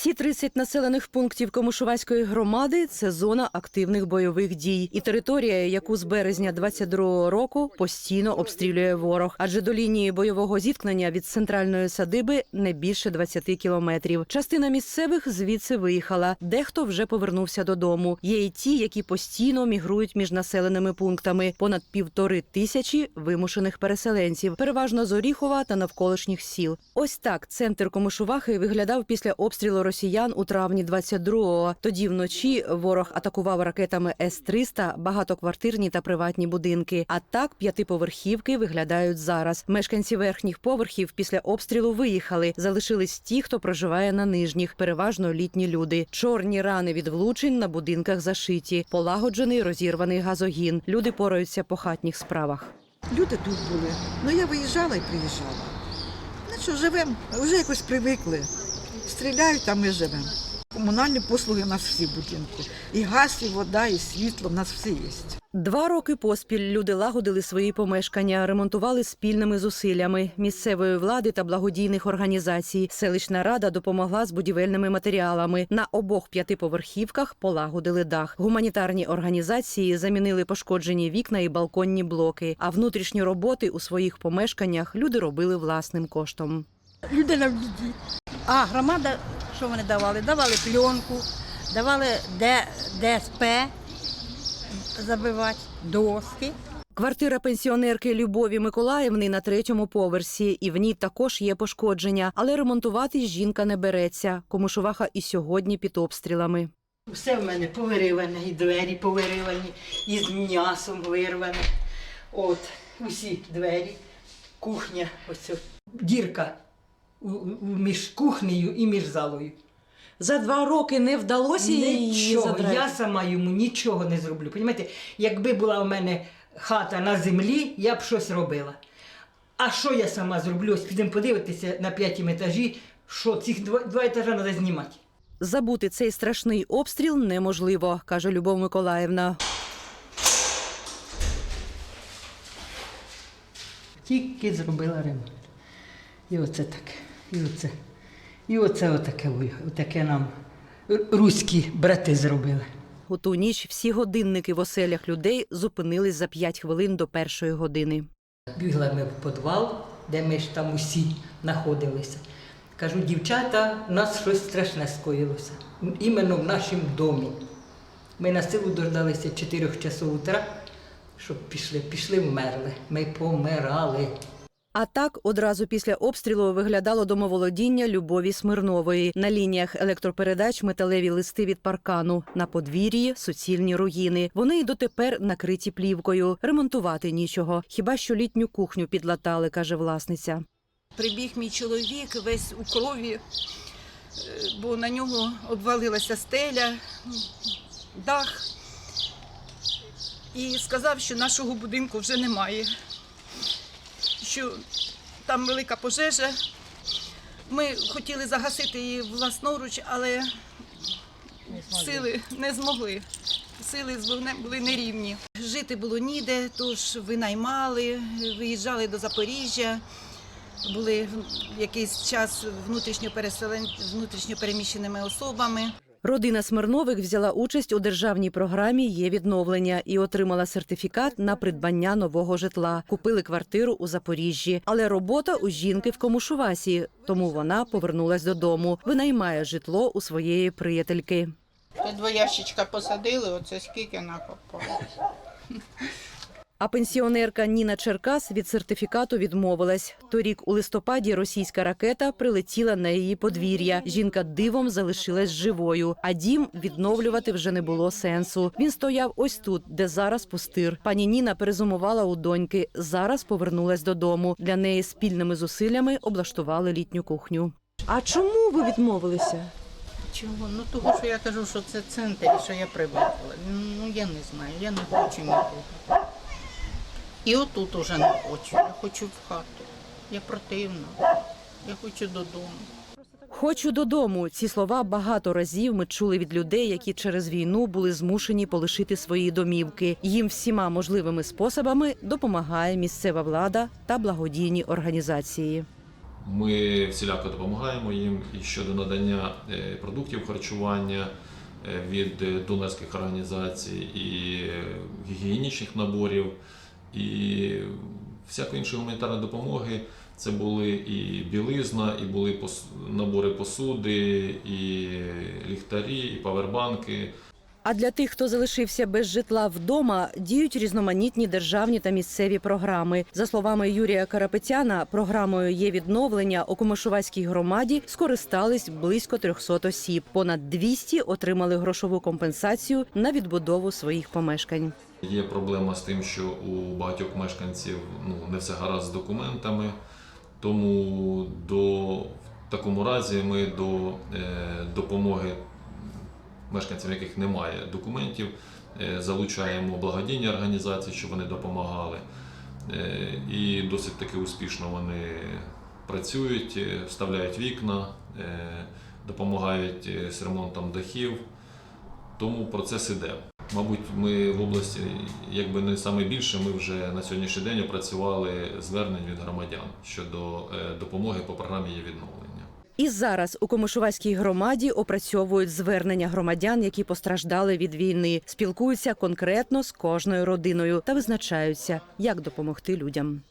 Всі 30 населених пунктів Комушувацької громади це зона активних бойових дій і територія, яку з березня 22-го року постійно обстрілює ворог. Адже до лінії бойового зіткнення від центральної садиби не більше 20 кілометрів. Частина місцевих звідси виїхала. Дехто вже повернувся додому. Є і ті, які постійно мігрують між населеними пунктами. Понад півтори тисячі вимушених переселенців, переважно з Оріхова та навколишніх сіл. Ось так центр Комишувахи виглядав після обстрілу росіян у травні 22-го. Тоді вночі ворог атакував ракетами С-300 багатоквартирні та приватні будинки. А так п'ятиповерхівки виглядають зараз. Мешканці верхніх поверхів після обстрілу виїхали. Залишились ті, хто проживає на нижніх, переважно літні люди. Чорні рани від влучень на будинках зашиті, полагоджений розірваний газогін. Люди пораються по хатніх справах. Люди тут були. Ну я виїжджала і приїжджала. Ну що, живемо, вже якось привикли. Стріляють, а ми живемо. Комунальні послуги у нас всі в будинку. І газ, і вода, і світло, в нас все є. Два роки поспіль люди лагодили свої помешкання, ремонтували спільними зусиллями місцевої влади та благодійних організацій. Селищна рада допомогла з будівельними матеріалами. На обох п'ятиповерхівках полагодили дах. Гуманітарні організації замінили пошкоджені вікна і балконні блоки. А внутрішні роботи у своїх помешканнях люди робили власним коштом. людина в біді. А громада, що вони давали? Давали пленку, давали ДСП забивати, доски. Квартира пенсіонерки Любові Миколаївни на третьому поверсі, і в ній також є пошкодження, але ремонтувати жінка не береться. Комушуваха і сьогодні під обстрілами. Все в мене повириване, і двері повиривані, і з м'ясом вирване. От, усі двері, кухня, ось о, дірка між кухнею і між залою. За два роки не вдалося Нічого, я сама йому нічого не зроблю. Понімаєте, якби була у мене хата на землі, я б щось робила. А що я сама зроблю? Ось підемо подивитися на п'ятім етажі, що цих два, два етажа треба знімати. Забути цей страшний обстріл неможливо, каже Любов Миколаївна. Тільки зробила ремонт. І оце таке, і оце. І оце отаке, отаке нам руські брати зробили. У ту ніч всі годинники в оселях людей зупинились за п'ять хвилин до першої години. Бігла ми в підвал, де ми ж там усі знаходилися. Кажу, дівчата, у нас щось страшне скоїлося. Іменно в нашому домі. Ми на силу дождалися 4 часов утра, щоб пішли. Пішли, вмерли. Ми помирали. А так одразу після обстрілу виглядало домоволодіння Любові Смирнової. На лініях електропередач металеві листи від паркану. На подвір'ї суцільні руїни. Вони й дотепер накриті плівкою. Ремонтувати нічого. Хіба що літню кухню підлатали, каже власниця. Прибіг мій чоловік весь у крові, е, бо на нього обвалилася стеля, дах. І сказав, що нашого будинку вже немає, що там велика пожежа. Ми хотіли загасити її власноруч, але сили не змогли. Сили з вогнем були нерівні. Жити було ніде, тож винаймали, виїжджали до Запоріжжя були якийсь час внутрішньо переміщеними особами. Родина Смирнових взяла участь у державній програмі Є відновлення і отримала сертифікат на придбання нового житла. Купили квартиру у Запоріжжі, але робота у жінки в Комушувасі, тому вона повернулась додому. Винаймає житло у своєї приятельки. Це два ящичка посадили, оце скільки накопало. А пенсіонерка Ніна Черкас від сертифікату відмовилась. Торік у листопаді російська ракета прилетіла на її подвір'я. Жінка дивом залишилась живою, а дім відновлювати вже не було сенсу. Він стояв ось тут, де зараз пустир. Пані Ніна перезумувала у доньки. Зараз повернулась додому. Для неї спільними зусиллями облаштували літню кухню. А чому ви відмовилися? Чого? Ну того, що я кажу, що це центр, і що я привикла. Ну я не знаю, я не хочу нікого. І отут уже не хочу. Я хочу в хату. Я противна. Я хочу додому. Хочу додому. Ці слова багато разів ми чули від людей, які через війну були змушені полишити свої домівки. Їм всіма можливими способами допомагає місцева влада та благодійні організації. Ми всіляко допомагаємо їм і щодо надання е, продуктів харчування е, від донорських організацій, і е, гігієнічних наборів, і всякої іншої гуманітарної допомоги. Це були і білизна, і були набори посуди, і ліхтарі, і павербанки. А для тих, хто залишився без житла вдома, діють різноманітні державні та місцеві програми. За словами Юрія Карапетяна, програмою є відновлення у Комишувацькій громаді скористались близько 300 осіб. Понад 200 отримали грошову компенсацію на відбудову своїх помешкань. Є проблема з тим, що у багатьох мешканців ну, не все гаразд з документами, тому до, в такому разі ми до е, допомоги мешканцям, яких немає документів, е, залучаємо благодійні організації, щоб вони допомагали. Е, і досить таки успішно вони працюють, е, вставляють вікна, допомагають з ремонтом дахів. Тому процес іде. Мабуть, ми в області, якби не саме більше, ми вже на сьогоднішній день опрацювали звернень від громадян щодо допомоги по програмі є відновлення. І зараз у Комишуваській громаді опрацьовують звернення громадян, які постраждали від війни, спілкуються конкретно з кожною родиною та визначаються, як допомогти людям.